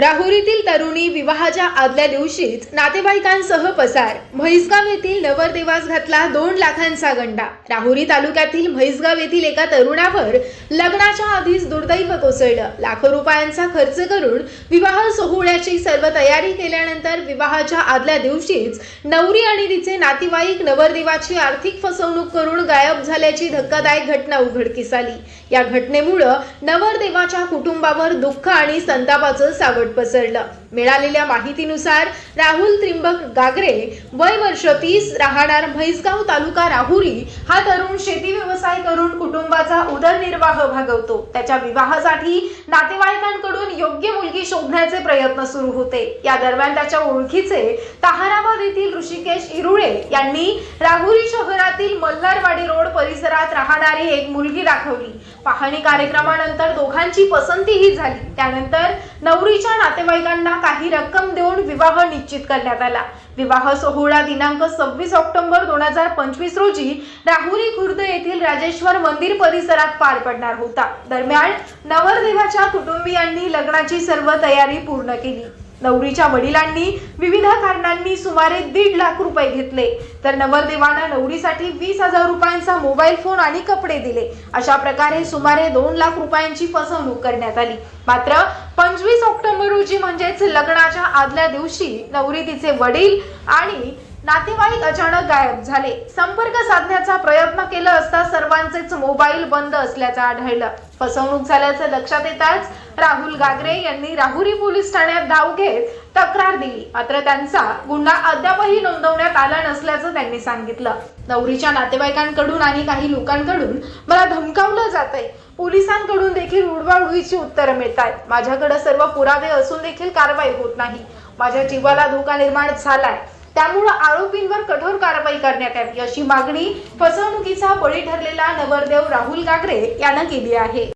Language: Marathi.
राहुरीतील तरुणी विवाहाच्या आदल्या दिवशीच नातेवाईकांसह पसार. म्हैसगाव येथील नवरदेवास घातला दोन लाखांचा गंडा. राहुरी तालुक्यातील म्हैसगाव येथील एका तरुणावर लग्नाच्या आधीच दुर्दैव कोसळलं. लाखो रुपयांचा खर्च करून विवाह सोहळ्याची सर्व तयारी केल्यानंतर विवाहाच्या आदल्या दिवशीच नवरी आणि तिचे नातेवाईक नवरदेवाची आर्थिक फसवणूक करून गायब झाल्याची धक्कादायक घटना उघडकीस आली. या घटनेमुळं नवरदेवाच्या कुटुंबावर दुःख आणि संतापाचं सावट पसरलं. मिळालेल्या माहितीनुसार राहुल त्रिंबक गागरे वय वर्ष तीस राहणार म्हैसगाव तालुका राहुरी. हा तरुण शेती व्यवसाय करून कुटुंबाचा उदरनिर्वाह भागवतो. त्याच्या विवाहासाठी नातेवाईकांकडून योग्य मुलगी शोधण्याचे प्रयत्न सुरू होते. या दरम्यान त्याच्या ओळखीचे ताहाराबाद येथील ऋषिकेश इरुळे यांनी राहुरी शहरातील मल्हारवाडी रोड परिसरात राहणारी एक मुलगी दाखवली. पाहणी कार्यक्रमानंतर दोघांची पसंतीही झाली. त्यानंतर नवरीच्या नातेवाईकांना काही रक्कम देऊन विवाह निश्चित करण्यात आला. विवाह सोहळा दिनांक सव्वीस ऑक्टोबर दोन हजार पंचवीस रोजी राहुरी खुर्द येथील राजेश्वर मंदिर परिसरात पार पडणार होता. दरम्यान नवरदेवाच्या कुटुंबियांनी लग्नाची सर्व तयारी पूर्ण केली. नवरीच्या वडिलांनी विविध कारणांनी सुमारे दीड लाख रुपये घेतले. तर नवरदेवानं नवरीसाठी वीस हजार रुपयांचा मोबाईल फोन आणि कपडे दिले. अशा प्रकारे सुमारे दोन लाख रुपयांची फसवणूक करण्यात आली. मात्र पंचवीस ऑक्टोबर रोजी म्हणजेच लग्नाच्या आदल्या दिवशी नवरी तिचे वडील आणि नातेवाईक अचानक गायब झाले. संपर्क साधण्याचा प्रयत्न केला असता सर्वांचेच मोबाईल बंद असल्याचं आढळलं. फसवणूक झाल्याचं लक्षात येताच राहुल गागरे यांनी राहुरी पोलीस ठाण्यात धाव घेत तक्रार दिली. मात्र त्यांचा गुन्हा अद्यापही नोंदवण्यात आला नसल्याचं त्यांनी सांगितलं. नवरीच्या नातेवाईकांकडून आणि काही लोकांकडून मला धमकावलं जात आहे पोलिसांकडून देखील उडवाउडवीची उत्तरं मिळत आहेत माझ्याकडे सर्व पुरावे असून देखील कारवाई होत नाही. माझ्या जीवाला धोका निर्माण झालाय. त्यामुळं आरोपींवर कठोर कारवाई करण्यात यावी अशी मागणी फसवणुकीचा बळी ठरलेला नवरदेव राहुल गागरे यानं केली आहे.